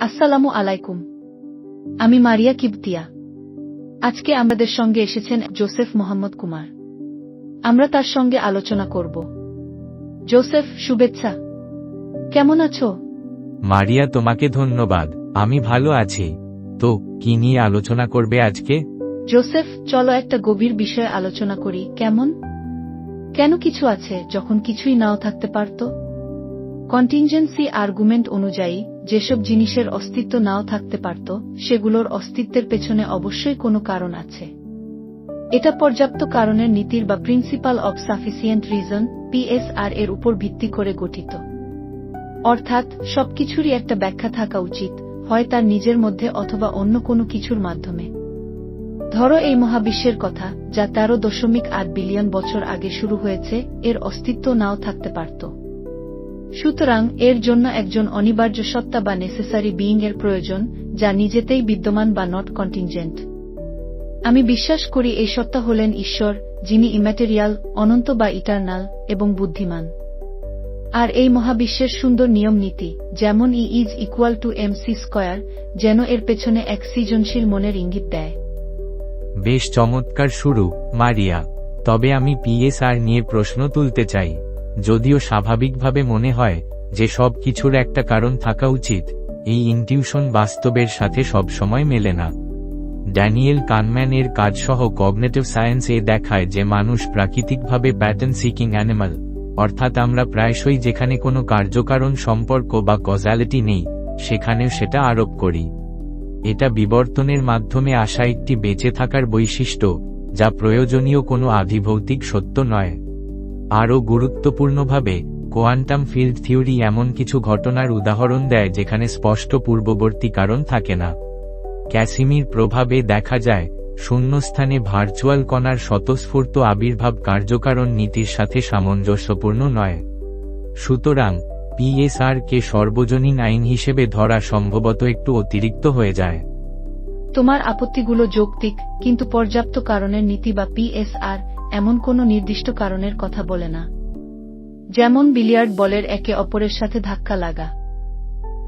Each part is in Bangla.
আসসালামু আলাইকুম। আমি মারিয়া কিবতিয়া। আজকে আমাদের সঙ্গে এসেছেন জোসেফ মোহাম্মদ কুমার। আমরা তার সঙ্গে আলোচনা করব। জোসেফ শুভেচ্ছা। কেমন আছো? মারিয়া তোমাকে ধন্যবাদ। আমি ভালো আছি। তো কি নিয়ে আলোচনা করবে আজকে? জোসেফ চলো একটা গভীর বিষয়ে আলোচনা করি। কেমন? কেন কিছু আছে যখন কিছুই নাও থাকতে পারত? কন্টিনজেন্সি আর্গুমেন্ট অনুযায়ী যেসব জিনিসের অস্তিত্ব নাও থাকতে পারত, সেগুলোর অস্তিত্বের পেছনে অবশ্যই কোনো কারণ আছে। এটা পর্যাপ্ত কারণের নীতির বা principle of sufficient reason PSR এর উপর ভিত্তি করে গঠিত। অর্থাৎ, সবকিছুরই একটা ব্যাখ্যা থাকা উচিত, হয় তার নিজের মধ্যে অথবা অন্য কোনো কিছুর মাধ্যমে। ধরো এই মহাবিশ্বের কথা, যা তেরো দশমিক আট বিলিয়ন বছর আগে শুরু হয়েছে, এর অস্তিত্ব নাও থাকতে পারত। সুতরাং এর জন্য একজন অনিবার্য সত্তা বা নেসেসারি বিইং এর প্রয়োজন, যা নিজেতেই বিদ্যমান বা নট কন্টিনজেন্ট আমি বিশ্বাস করি এই সত্তা হলেন ঈশ্বর, যিনি ইম্যাটেরিয়াল অনন্ত বা ইটার্নাল এবং বুদ্ধিমান। আর এই মহাবিশ্বের সুন্দর নিয়ম নীতি, যেমন E is equal to M C square যেন এর পেছনে এক সৃজনশীল মনের ইঙ্গিত দেয়। বেশ চমৎকার শুরু, মারিয়া। তবে আমি পিএসআর নিয়ে প্রশ্ন তুলতে চাই। যদিও স্বাভাবিকভাবে মনে হয় যে সব কিছুর একটা কারণ থাকা উচিত, এই ইনটিউশন বাস্তবের সাথে সবসময় মেলে না। ড্যানিয়েল কানম্যান এর কাজসহ কগনেটিভ সায়েন্স এ দেখায় যে মানুষ প্রাকৃতিকভাবে প্যাটার্ন সিকিং অ্যানিমাল, অর্থাৎ আমরা প্রায়শই যেখানে কোনো কার্যকারণ সম্পর্ক বা কজালিটি নেই, সেখানেও সেটা আরোপ করি। এটা বিবর্তনের মাধ্যমে আসা একটি বেঁচে থাকার বৈশিষ্ট্য, যা প্রয়োজনীয় কোনো আধিভৌতিক সত্য নয়। আরও গুরুত্বপূর্ণভাবে, কোয়ান্টাম ফিল্ড থিওরি এমন কিছু ঘটনার উদাহরণ দেয় যেখানে স্পষ্ট পূর্ববর্তী কারণ থাকে না। ক্যাসিমির প্রভাবে দেখা যায়, শূন্যস্থানে ভার্চুয়াল কণার স্বতঃস্ফূর্ত আবির্ভাব কার্যকারণ নীতির সাথে সামঞ্জস্যপূর্ণ নয়। সুতরাং পিএসআর কে সর্বজনীন আইন হিসেবে ধরা সম্ভবত একটু অতিরিক্ত হয়ে যায়। তোমার আপত্তিগুলো যৌক্তিক, কিন্তু পর্যাপ্ত কারণের নীতি বা পিএসআর এমন কোনো নির্দিষ্ট কারণের কথা বলে না। যেমন বিলিয়ার্ড বলের একে অপরের সাথে ধাক্কা লাগা।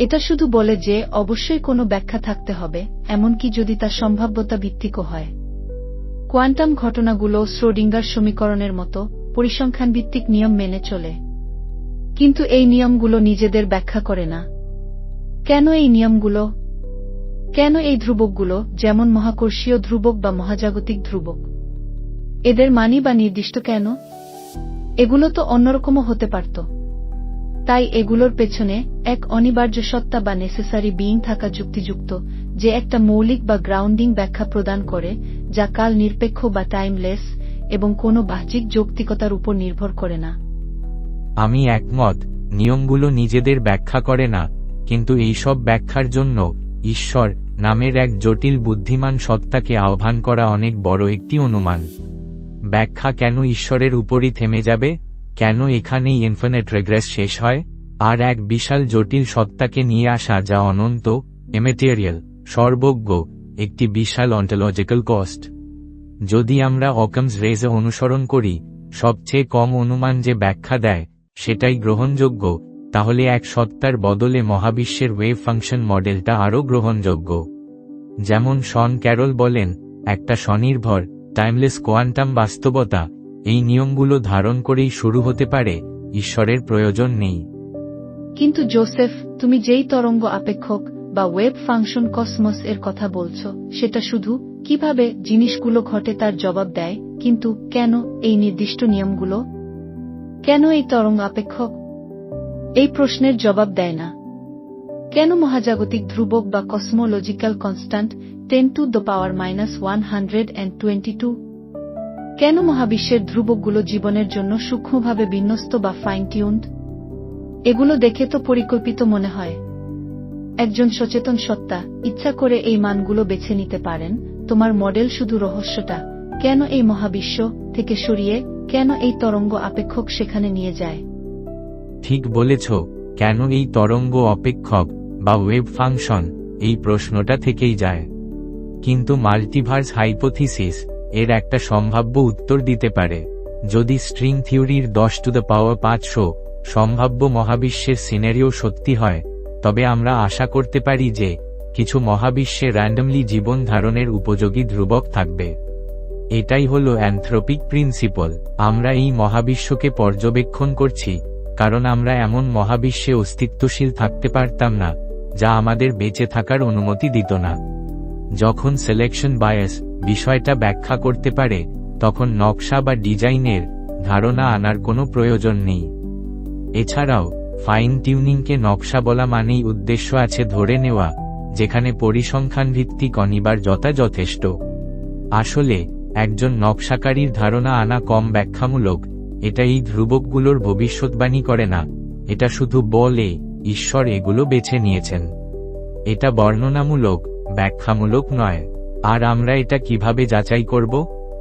এটা শুধু বলে যে, অবশ্যই কোনো ব্যাখ্যা থাকতে হবে, এমনকি যদি তা সম্ভাব্যতা ভিত্তিকও হয়। কোয়ান্টাম ঘটনাগুলো শ্রোডিঙ্গার সমীকরণের মতো পরিসংখ্যান ভিত্তিক নিয়ম মেনে চলে। কিন্তু এই নিয়মগুলো নিজেদের ব্যাখ্যা করে না। কেন এই নিয়মগুলো? কেন এই ধ্রুবকগুলো, যেমন মহাকর্ষীয় ধ্রুবক বা মহাজাগতিক ধ্রুবক? এদের মানি বা নির্দিষ্ট কেন? এগুলো তো অন্যরকমও হতে পারত। তাই এগুলোর পেছনে এক অনিবার্য সত্তা বা নেসেসারি বিইং থাকা যুক্তিযুক্ত যে একটা মৌলিক বা গ্রাউন্ডিং ব্যাখ্যা প্রদান করে, যা কাল নিরপেক্ষ বা টাইমলেস এবং কোনো বাহ্যিক যৌক্তিকতার উপর নির্ভর করে না। আমি একমত, নিয়মগুলো নিজেদের ব্যাখ্যা করে না, কিন্তু এই সব ব্যাখ্যার জন্য ঈশ্বর নামের এক জটিল বুদ্ধিমান সত্তাকে আহ্বান করা অনেক বড় একটি অনুমান। ব্যাখ্যা কেন ঈশ্বরের উপরই থেমে যাবে? কেন এখানেই ইনফিনিট রেগ্রেস শেষ হয়? আর এক বিশাল জটিল সত্তাকে নিয়ে আসা যা অনন্ত এমেটেরিয়াল সর্বজ্ঞ, একটি বিশাল অন্টোলজিক্যাল কস্ট যদি আমরা অকমস রেজে অনুসরণ করি, সবচেয়ে কম অনুমান যে ব্যাখ্যা দেয়, সেটাই গ্রহণযোগ্য, তাহলে এক সত্তার বদলে মহাবিশ্বের ওয়েভ ফাংশন মডেলটা আরও গ্রহণযোগ্য। যেমন শন ক্যারল বলেন, একটা স্বনির্ভর টাইমলেস কোয়ান্টাম বাস্তবতা, এই নিয়মগুলো ধারণ করেই শুরু হতে পারে, ঈশ্বরের প্রয়োজন নেই। কিন্তু জোসেফ, তুমি যেই তরঙ্গ আপেক্ষক বা ওয়েব ফাংশন কসমস এর কথা বলছো, সেটা শুধু কীভাবে জিনিসগুলো ঘটে তার জবাব দেয়, কিন্তু কেন এই নির্দিষ্ট নিয়মগুলো? কেন এই তরঙ্গ আপেক্ষক? এই প্রশ্নের জবাব দেয় না। কেন মহাজাগতিক ধ্রুবক বা cosmological constant ten to the power minus one কেন মহাবিশ্বের ধ্রুবকগুলো জীবনের জন্য সূক্ষ্মভাবে বিন্যস্ত বা ফাইন টিউন্ড এগুলো দেখে তো পরিকল্পিত মনে হয়। একজন সচেতন সত্তা, ইচ্ছা করে এই মানগুলো বেছে নিতে পারেন, তোমার মডেল শুধু রহস্যটা, কেন এই মহাবিশ্ব থেকে সরিয়ে, কেন এই তরঙ্গ আপেক্ষক সেখানে নিয়ে যায়? ঠিক বলেছ, কেন এই তরঙ্গ অপেক্ষক বা ওয়েব ফাংশন এই প্রশ্নটা থেকেই যায়। কিন্তু মাল্টিভার্স হাইপোথিসিস এর একটা সম্ভাব্য উত্তর দিতে পারে। যদি স্ট্রিং থিওরির দশ টু দ্য পাওয়ার পাঁচশো সম্ভাব্য মহাবিশ্বের সিনারিও সত্যি হয়, তবে আমরা আশা করতে পারি যে কিছু মহাবিশ্বে র্যান্ডমলি জীবন ধারণের উপযোগী ধ্রুবক থাকবে। এটাই হলো অ্যান্থ্রোপিক প্রিন্সিপল। আমরা এই মহাবিশ্বকে পর্যবেক্ষণ করছি, কারণ আমরা এমন মহাবিশ্বে অস্তিত্বশীল থাকতে পারতাম না, যা আমাদের বেঁচে থাকার অনুমতি দিত না। যখন সিলেকশন বায়াস বিষয়টা ব্যাখ্যা করতে পারে, তখন নকশা বা ডিজাইনের ধারণা আনার কোনো প্রয়োজন নেই। এছাড়াও ফাইন টিউনিংকে নকশা বলা মানেই উদ্দেশ্য আছে ধরে নেওয়া, যেখানে পরিসংখ্যান ভিত্তিক অনিবার্যতা যথেষ্ট। আসলে, একজন নকশাকারীর ধারণা আনা কম ব্যাখ্যামূলক এটা এই ধ্রুবকগুলোর ভবিষ্যৎবাণী করে না, এটা শুধু বলে, ঈশ্বর এগুলো বেছে নিয়েছেন। এটা বর্ণনামূলক ব্যাখ্যামূলক নয়। আর আমরা এটা কীভাবে যাচাই করব?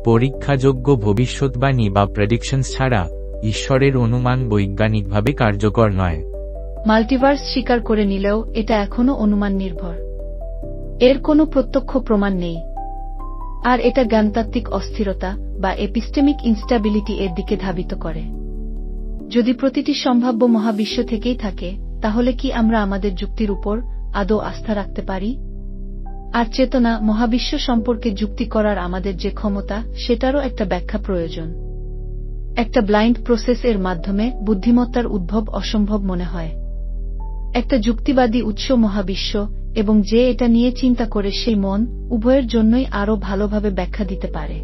পরীক্ষাযোগ্য ভবিষ্যৎবাণী বা প্রেডিকশনস ছাড়া ঈশ্বরের অনুমান বৈজ্ঞানিকভাবে কার্যকর নয়। মাল্টিভার্স স্বীকার করে নিলেও এটা এখনও অনুমান নির্ভর এর কোনো প্রত্যক্ষ প্রমাণ নেই। আর এটা জ্ঞানতাত্ত্বিক অস্থিরতা বা এপিস্টেমিক ইনস্টাবিলিটি এর দিকে ধাবিত করে। যদি প্রতিটি সম্ভাব্য মহাবিশ্ব থেকেই থাকে, তাহলে কি আমরা আমাদের যুক্তির উপর আদৌ আস্থা রাখতে পারি? আর চেতনা মহাবিশ্ব সম্পর্কে যুক্তি করার আমাদের যে ক্ষমতা, সেটারও একটা ব্যাখ্যা প্রয়োজন। একটা ব্লাইন্ড প্রসেস এর মাধ্যমে বুদ্ধিমত্তার উদ্ভব অসম্ভব মনে হয়। একটা যুক্তিবাদী উৎস মহাবিশ্ব, এবং যে এটা নিয়ে চিন্তা করে সেই মন, উভয়ের জন্যই আরও ভালোভাবে ব্যাখ্যা দিতে পারে।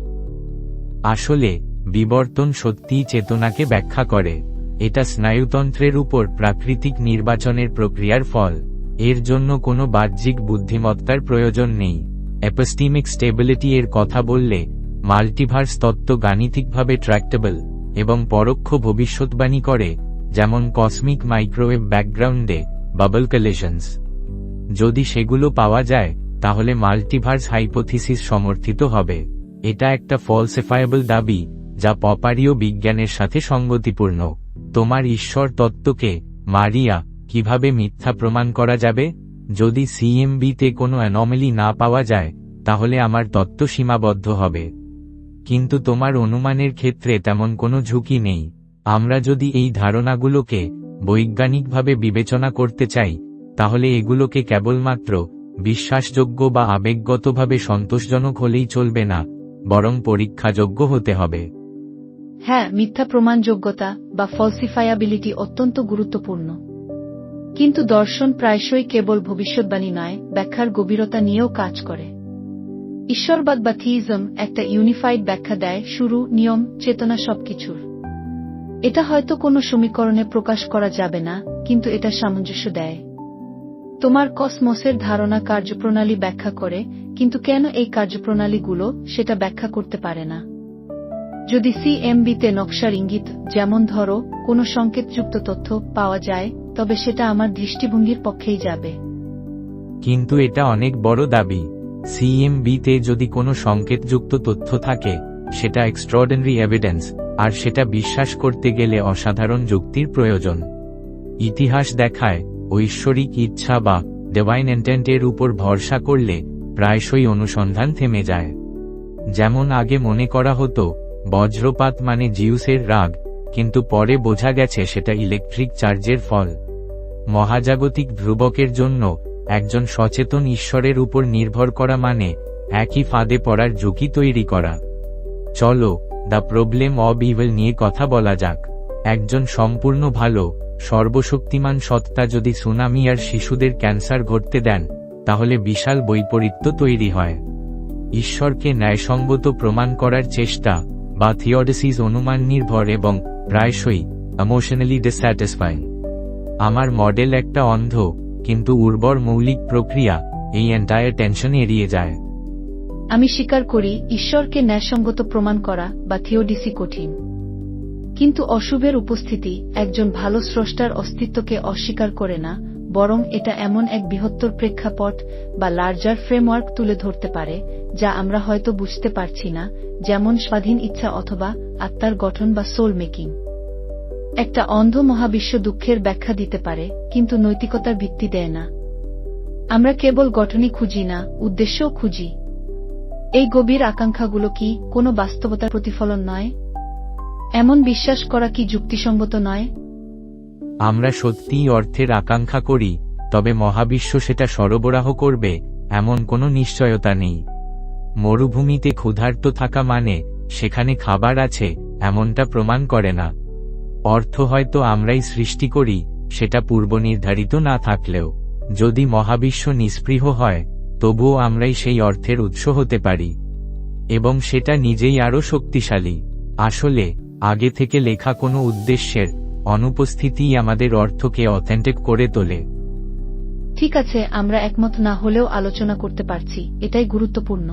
আসলে, বিবর্তন সত্যিই চেতনাকে ব্যাখ্যা করে। এটা স্নায়ুতন্ত্রের উপর প্রাকৃতিক নির্বাচনের প্রক্রিয়ার ফল। এর জন্য কোনো বাহ্যিক বুদ্ধিমত্তার প্রয়োজন নেই। অ্যাপস্টিমিক স্টেবিলিটি এর কথা বললে, মাল্টিভার্স তত্ত্ব গাণিতিকভাবে ট্র্যাক্টেবল এবং পরোক্ষ ভবিষ্যৎবাণী করে, যেমন কসমিক মাইক্রোওয়েভ ব্যাকগ্রাউন্ডে বাবল কালেশনস। যদি সেগুলো পাওয়া যায়, তাহলে মাল্টিভার্স হাইপোথিসিস সমর্থিত হবে। এটা একটা ফলসেফায়েবল দাবি, যা পপারীয় বিজ্ঞানের সাথে সঙ্গতিপূর্ণ। তোমার ঈশ্বর তত্ত্বকে, মারিয়া কীভাবে মিথ্যা প্রমাণ করা যাবে? যদি সিএমবিতে কোনো অ্যানমেলি না পাওয়া যায়, তাহলে আমার তত্ত্ব সীমাবদ্ধ হবে। কিন্তু তোমার অনুমানের ক্ষেত্রে তেমন কোনো ঝুঁকি নেই। আমরা যদি এই ধারণাগুলোকে বৈজ্ঞানিকভাবে বিবেচনা করতে চাই, তাহলে এগুলোকে কেবলমাত্র বিশ্বাসযোগ্য বা আবেগগতভাবে সন্তোষজনক হলেই চলবে না, বরং পরীক্ষাযোগ্য হতে হবে। হ্যাঁ মিথ্যা প্রমাণযোগ্যতা বা ফলসিফায়াবিলিটি অত্যন্ত গুরুত্বপূর্ণ। কিন্তু দর্শন প্রায়শই কেবল ভবিষ্যৎবাণী নয়, ব্যাখ্যার গভীরতা নিয়েও কাজ করে। ঈশ্বরবাদ বা থিইজম একটা ইউনিফাইড ব্যাখ্যা দেয় শুরু, নিয়ম, চেতনা সবকিছুর। এটা হয়তো কোনো সমীকরণে প্রকাশ করা যাবে না, কিন্তু এটা সামঞ্জস্য দেয়। তোমার কসমসের ধারণা কার্যপ্রণালী ব্যাখ্যা করে, কিন্তু কেন এই কার্যপ্রণালীগুলো সেটা ব্যাখ্যা করতে পারে না? যদি সিএমবিতে নকশার ইঙ্গিত, যেমন ধরো, কোনো সংকেতযুক্ত তথ্য পাওয়া যায় তবে সেটা আমার দৃষ্টিভঙ্গির পক্ষেই যাবে। কিন্তু এটা অনেক বড় দাবি। সিএমবিতে যদি কোনো সংকেতযুক্ত তথ্য থাকে, সেটা এক্সট্রাঅর্ডিনারি এভিডেন্স আর সেটা বিশ্বাস করতে গেলে অসাধারণ যুক্তির প্রয়োজন। ইতিহাস দেখায়, ঐশ্বরিক ইচ্ছা বা ডিভাইন এন্টেন্টের উপর ভরসা করলে প্রায়শই অনুসন্ধান থেমে যায়। যেমন আগে মনে করা হতো, বজ্রপাত মানে জিউসের রাগ কিন্তু পরে বোঝা গেছে সেটা ইলেকট্রিক চার্জের ফল। মহাজাগতিক ধ্রুবকের জন্য একজন সচেতন ঈশ্বরের উপর নির্ভর করা মানে একই ফাঁদে পড়ার ঝুঁকি তৈরি করা। চলো, দ্য প্রবলেম অব ইভেল নিয়ে কথা বলা যাক। একজন সম্পূর্ণ ভালো, সর্বশক্তিমান সত্তা যদি সুনামি আর শিশুদের ক্যান্সার ঘটতে দেন, তাহলে বিশাল বৈপরীত্য তৈরি হয়। ঈশ্বরকে ন্যায়সঙ্গত প্রমাণ করার চেষ্টা বা থিওডেসিস অনুমান নির্ভর এবং প্রায়শই ইমোশনালি ডিস্যাটিসফাইং আমার মডেল একটা অন্ধ, কিন্তু উর্বর মৌলিক প্রক্রিয়া এই এন্টায়ার টেনশন এড়িয়ে যায়। আমি স্বীকার করি, ঈশ্বরকে ন্যায়সঙ্গত প্রমাণ করা বা থিওডিসি কঠিন। কিন্তু অশুভের উপস্থিতি একজন ভালো স্রষ্টার অস্তিত্বকে অস্বীকার করে না বরং এটা এমন এক বৃহত্তর প্রেক্ষাপট বা লার্জার ফ্রেমওয়ার্ক তুলে ধরতে পারে, যা আমরা হয়তো বুঝতে পারছি না, যেমন স্বাধীন ইচ্ছা অথবা আত্মার গঠন বা সোল মেকিং একটা অন্ধ মহাবিশ্ব দুঃখের ব্যাখ্যা দিতে পারে, কিন্তু নৈতিকতার ভিত্তি দেয় না। আমরা কেবল গঠনই খুঁজি না, উদ্দেশ্যও খুঁজি। এই গভীর আকাঙ্ক্ষাগুলো কি কোনো বাস্তবতার প্রতিফলন নয়? এমন বিশ্বাস করা কি যুক্তিসঙ্গত নয়? আমরা সত্যিই অর্থের আকাঙ্ক্ষা করি, তবে মহাবিশ্ব সেটা সরবরাহ করবে, এমন কোনো নিশ্চয়তা নেই। মরুভূমিতে ক্ষুধার্ত থাকা মানে সেখানে খাবার আছে, এমনটা প্রমাণ করে না। অর্থ হয়তো আমরাই সৃষ্টি করি, সেটা পূর্বনির্ধারিত না থাকলেও। যদি মহাবিশ্ব নিস্পৃহ হয়, তবুও আমরাই সেই অর্থের উৎস হতে পারি। এবং সেটা নিজেই আরও শক্তিশালী। আসলে, আগে থেকে লেখা কোনো উদ্দেশ্যের অনুপস্থিতিই আমাদের অর্থকে অথেন্টিক করে তোলে। ঠিক আছে আমরা একমত না হলেও আলোচনা করতে পারছি এটাই গুরুত্বপূর্ণ।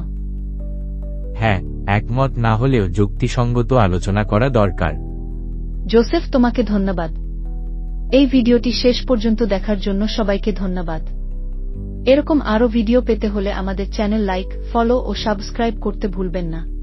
হ্যাঁ একমত না হলেও যুক্তিসঙ্গত আলোচনা করা দরকার। জোসেফ তোমাকে ধন্যবাদ। এই ভিডিওটি শেষ পর্যন্ত দেখার জন্য সবাইকে ধন্যবাদ। এরকম আরও ভিডিও পেতে হলে আমাদের চ্যানেল লাইক ফলো ও সাবস্ক্রাইব করতে ভুলবেন না।